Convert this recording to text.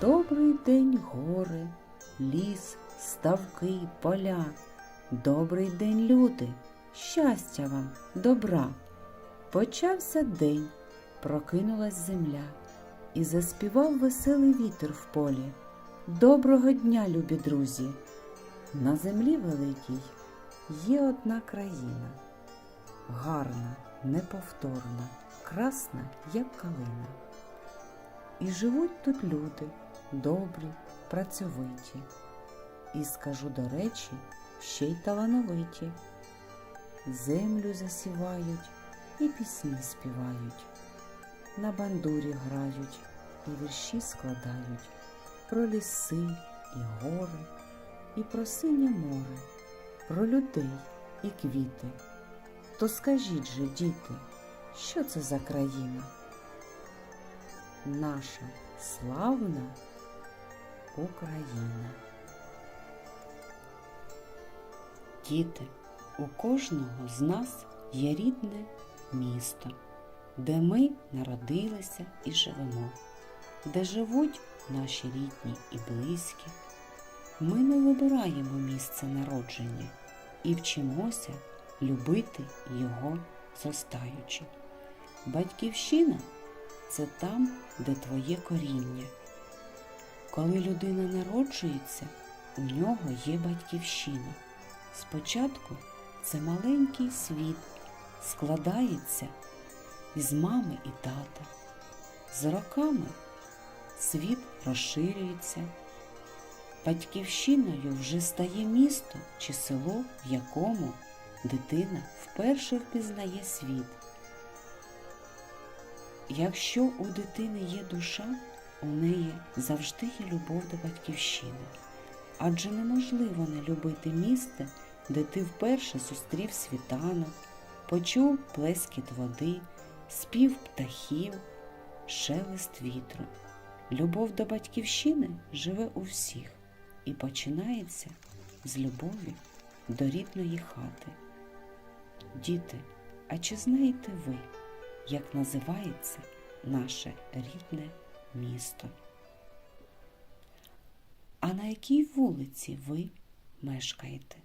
Добрий день, гори, ліс, ставки, поля. Добрий день, люди, щастя вам, добра. Почався день, прокинулась земля, і заспівав веселий вітер в полі. Доброго дня, любі друзі! На землі великій є одна країна, гарна, неповторна, красна, як калина. І живуть тут люди добрі, працьовиті. І скажу до речі, ще й талановиті. Землю засівають і пісні співають, на бандурі грають і вірші складають про ліси і гори, і про синє море, про людей і квіти. То скажіть же, діти, що це за країна? Наша славна Україна. Діти, у кожного з нас є рідне місто, де ми народилися і живемо, де живуть наші рідні і близькі. Ми не вибираємо місце народження і вчимося любити його зростаючи. Батьківщина це там, де твоє коріння. Коли людина народжується, у нього є батьківщина. Спочатку це маленький світ, складається із мами і тата. З роками світ розширюється. Батьківщиною вже стає місто чи село, в якому дитина вперше впізнає світ. Якщо у дитини є душа, у неї завжди є любов до батьківщини. Адже неможливо не любити місце, де ти вперше зустрів світанок, почув плескіт води, спів птахів, шелест вітру. Любов до батьківщини живе у всіх і починається з любові до рідної хати. Діти, а чи знаєте ви, як називається наше рідне місто? А на якій вулиці ви мешкаєте?